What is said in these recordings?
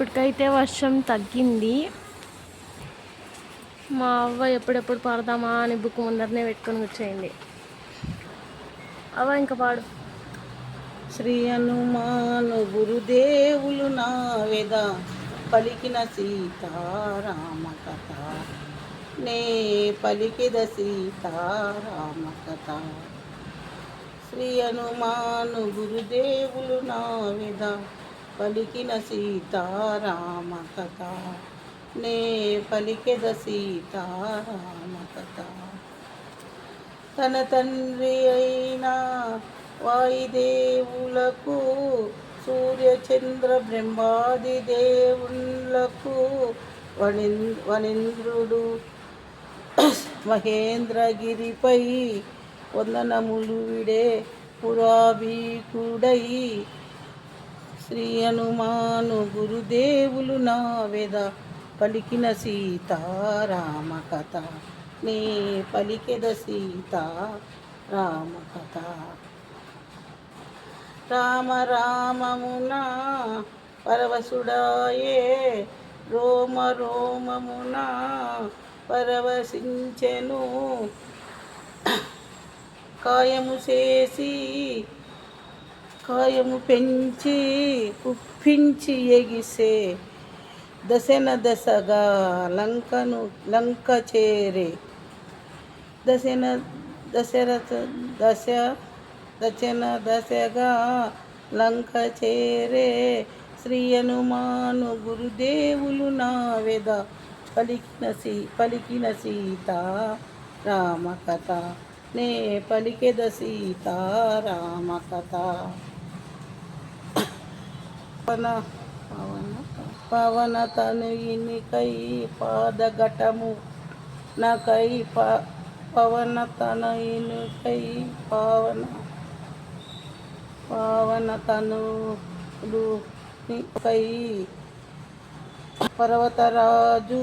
ఇప్పటికైతే వర్షం తగ్గింది. మా అవ్వ ఎప్పుడెప్పుడు పాడదామా అని బుక్ ముందరనే పెట్టుకొని వచ్చేయండి అవ్వ ఇంకా పాడు. శ్రీ హనుమాను గురుదేవులు నా వేద పలికిన సీతారామ కథ. నే పలికిద సీతారామ కథ. శ్రీ హనుమాను గురుదేవులు నా వేద పలికిన సీతారామ కథ నే పలికెద సీతారామ కథ తన తండ్రి అయిన వాయుదేవులకు సూర్యచంద్ర బ్రహ్మాది దేవుళ్ళకు వణిం వణింద్రుడు మహేంద్రగిరిపై వందనములు విడే పురాభీకుడై శ్రీ హనుమాను గురుదేవులు నా వేద. పలికిన సీతారామ కథ. నీ పలికెద సీత రామ కథ. రామ రామమున పరవశుడాయే. రోమ రోమమున పరవశించెను. కాయము చేసి కాయము పెంచి కుప్పించి ఎగిసే దశన దశగా లంకను లంక చేరే దశన దశరథ దశ దశన దశగా లంక చేరే శ్రీ హనుమాను గురుదేవులు నా వేద. పలికిన సీ పలికిన సీత రామ కథ నే పలికెద సీత రామ కథ పవన పవన పవన తనుయినికై పాదఘటము. నాకై ప పవన ఇనుకై పవన పవన తను కై. పర్వతరాజు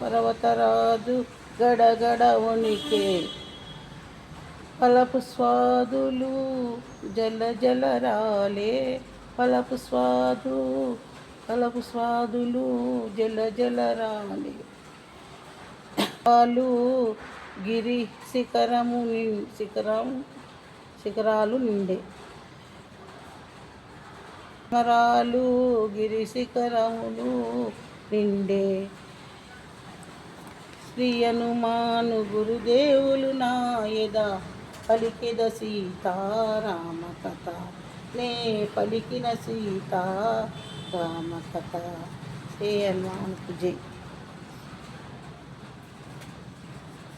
పర్వతరాజు గడగడ వణికే పలపు స్వాదులు జల జల రాలే. పలపు స్వాదు పలపు స్వాదులు జల జల వాళ్ళు గిరి శిఖరము శిఖరం శిఖరాలు నిండే. మరాలు గిరి శిఖరములు నిండే. శ్రీ హనుమాను గురుదేవులు నాయద పలికిద సీతారామ కథ. నే పలికిన సీత రామ కథ శ్రీ హనుమానుకు జై.